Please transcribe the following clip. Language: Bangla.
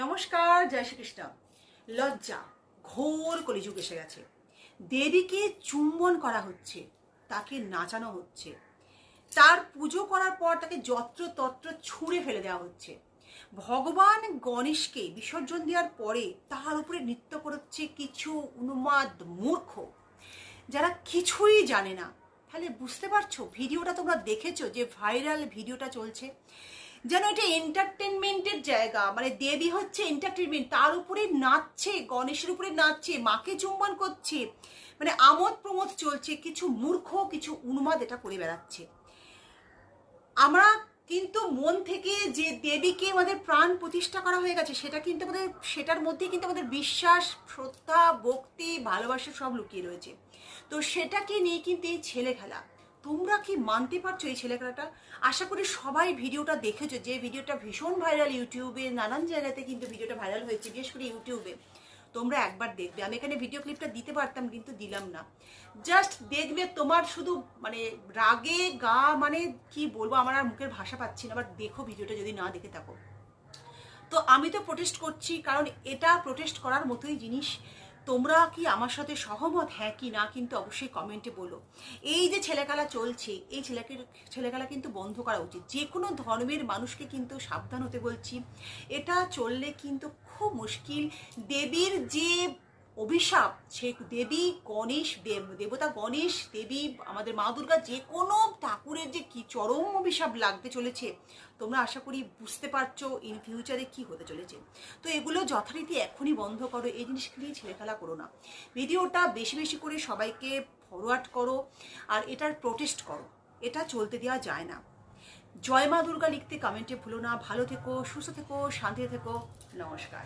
নমস্কার, জয় শ্রীকৃষ্ণ। লজ্জা, ঘোর কলিযুগ এসে গেছে। দেবীকে চুম্বন করা হচ্ছে, তাকে নাচানো হচ্ছে। তার পুজো করার পর তাকে যত্র তত্র ছুঁড়ে ফেলে দেওয়া হচ্ছে। ভগবান গণেশকে বিসর্জন দেওয়ার পরে তার উপরে নৃত্য করছে কিছু উন্মাদ মূর্খ, যারা কিছুই জানে না। তাহলে বুঝতে পারছ? ভিডিওটা তোমরা দেখেছ যে ভাইরাল ভিডিওটা চলছে? যেন এটা এন্টারটেনমেন্টের জায়গা মানে দেবী হচ্ছে এন্টারটেনমেন্ট তার উপরে নাচছে, গণেশের উপরে নাচছে, মাকে চুম্বন করছে মানে আমোদ প্রমোদ চলছে, কিছু মূর্খ, কিছু উন্মাদ এটা করে বেড়াচ্ছে। আমরা কিন্তু মন থেকে যে দেবীকে আমাদের প্রাণ প্রতিষ্ঠা করা হয়ে গেছে, সেটা কিন্তু আমাদের, সেটার মধ্যে কিন্তু আমাদের বিশ্বাস, শ্রদ্ধা, ভক্তি, ভালোবাসা সব লুকিয়ে রয়েছে। তো সেটাকে নিয়ে কিন্তু এই ছেলে খেলা। তোমরা কি মানতে পারছ এই ছেলে খেলাটা? আশা করি সবাই ভিডিওটা দেখেছ। যে ভিডিওটা ভীষণ ভাইরাল, ইউটিউবে নানান জায়গাতে কিন্তু ভিডিওটা ভাইরাল হয়েছে, বিশেষ করে ইউটিউবে। তোমরা একবার দেখবে। আমি এখানে ভিডিও ক্লিপটা দিতে পারতাম, কিন্তু দিলাম না। জাস্ট দেখবে তোমার শুধু মানে রাগে গা মানে কি বলব, আমার আর মুখের ভাষা পাচ্ছি না, আবার দেখো ভিডিওটা যদি না দেখে থাকো। তো আমি তো প্রোটেস্ট করছি, কারণ এটা প্রোটেস্ট করার মতোই জিনিস। তোমরা কি আমার সাথে সহমত? হ্যাঁ কি না, কিন্তু অবশ্যই কমেন্টে বলো। এই যে ছেলেখেলা চলছে, এই ছেলেকে ছেলেখেলা কিন্তু বন্ধ করা উচিত। যে কোনো ধর্মের মানুষকে কিন্তু সাবধান হতে বলছি। এটা চললে কিন্তু খুব মুশকিল। দেবীর যে অভিশাপ, সে দেবী গণেশ দেব, দেবতা গণেশ, দেবী আমাদের মা দুর্গা, যে কোনো ঠাকুরের যে কি চরম অভিশাপ লাগতে চলেছে, তোমরা আশা করি বুঝতে পারছ ইন ফিউচারে কি হতে চলেছে। তো এগুলো যথারীতি এখনই বন্ধ করো, এই জিনিসকে নিয়ে ছেলেখেলা করো না। ভিডিওটা বেশি বেশি করে সবাইকে ফরওয়ার্ড করো আর এটার প্রোটেস্ট করো, এটা চলতে দেওয়া যায় না। জয় মা দুর্গা লিখতে কমেন্টে ভুলো না, ভালো থেকো, সুস্থ থেকো, শান্তিতে থেকো, নমস্কার।